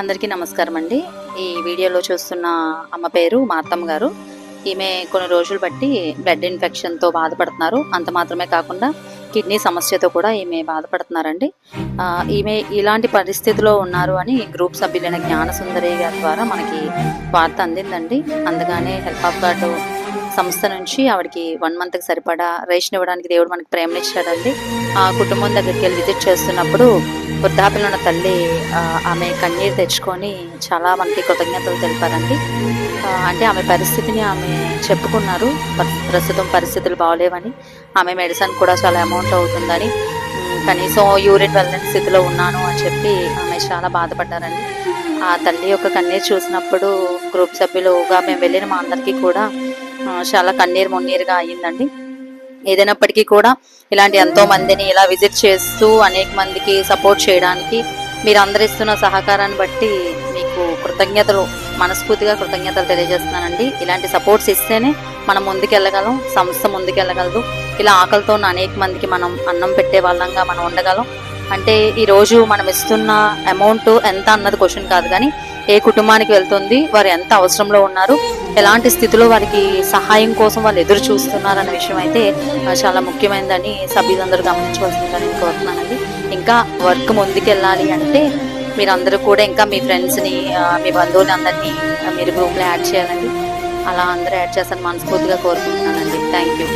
అందరికీ నమస్కారం అండి. ఈ వీడియోలో చూస్తున్న అమ్మ పేరు మా అత్తమ్మ గారు. ఈమె కొన్ని రోజులు బట్టి బ్లడ్ ఇన్ఫెక్షన్తో బాధపడుతున్నారు. అంత మాత్రమే కాకుండా కిడ్నీ సమస్యతో కూడా ఈమె బాధపడుతున్నారండి. ఈమె ఇలాంటి పరిస్థితిలో ఉన్నారు అని గ్రూప్ సభ్యులైన జ్ఞానసుందరి గారి ద్వారా మనకి వార్త అందిందండి. అందుకనే హెల్ప్ ఆఫ్ గార్డు సంస్థ నుంచి ఆవిడకి వన్ మంత్కి సరిపడా రేషన్ ఇవ్వడానికి దేవుడు మనకి ప్రేమనిచ్చాడండి. ఆ కుటుంబం దగ్గరికి వెళ్ళి విజిట్ చేస్తున్నప్పుడు వృద్ధాప్యంలో ఉన్న తల్లి ఆమె కన్నీరు తెచ్చుకొని చాలా మనకి కృతజ్ఞతలు తెలిపారండి. అంటే ఆమె పరిస్థితిని ఆమె చెప్పుకున్నారు. ప్రస్తుతం పరిస్థితులు బాగలేవని ఆమె మెడిసిన్ కూడా చాలా అమౌంట్ అవుతుందని కనీసం యూరిన్ వెళ్ళని స్థితిలో ఉన్నాను అని చెప్పి ఆమె చాలా బాధపడ్డారండి. ఆ తల్లి యొక్క కన్నీరు చూసినప్పుడు గ్రూప్ సభ్యులుగా మేము వెళ్ళిన మా అందరికీ కూడా చాలా కన్నీరు మున్నీరుగా అయ్యిందండి. ఏదైనప్పటికీ కూడా ఇలాంటి ఎంతో మందిని ఇలా విజిట్ చేస్తూ అనేక మందికి సపోర్ట్ చేయడానికి మీరు అందరిస్తున్న సహకారాన్ని బట్టి మీకు కృతజ్ఞతలు మనస్ఫూర్తిగా కృతజ్ఞతలు తెలియజేస్తున్నానండి. ఇలాంటి సపోర్ట్స్ ఇస్తేనే మనం ముందుకెళ్ళగలం సంస్థ ముందుకెళ్ళగలదు. ఇలా ఆకలితో అనేక మందికి మనం అన్నం పెట్టే వాళ్ళంగా మనం ఉండగలం. అంటే ఈరోజు మనం ఇస్తున్న అమౌంట్ ఎంత అన్నది క్వశ్చన్ కాదు కానీ ఏ కుటుంబానికి వెళ్తుంది వారు ఎంత అవసరంలో ఉన్నారు ఎలాంటి స్థితిలో వారికి సహాయం కోసం వాళ్ళు ఎదురు చూస్తున్నారు అనే విషయం అయితే చాలా ముఖ్యమైనదని సభ్యులందరూ గమనించవలసిందని నేను కోరుతున్నానండి. ఇంకా వర్క్ ముందుకెళ్ళాలి అంటే మీరందరూ కూడా ఇంకా మీ ఫ్రెండ్స్ని మీ బంధువుని అందరినీ మీరు గ్రూప్లో యాడ్ చేయాలండి. అలా అందరూ యాడ్ చేస్తాను మనస్ఫూర్తిగా కోరుకుంటున్నానండి. Thank you.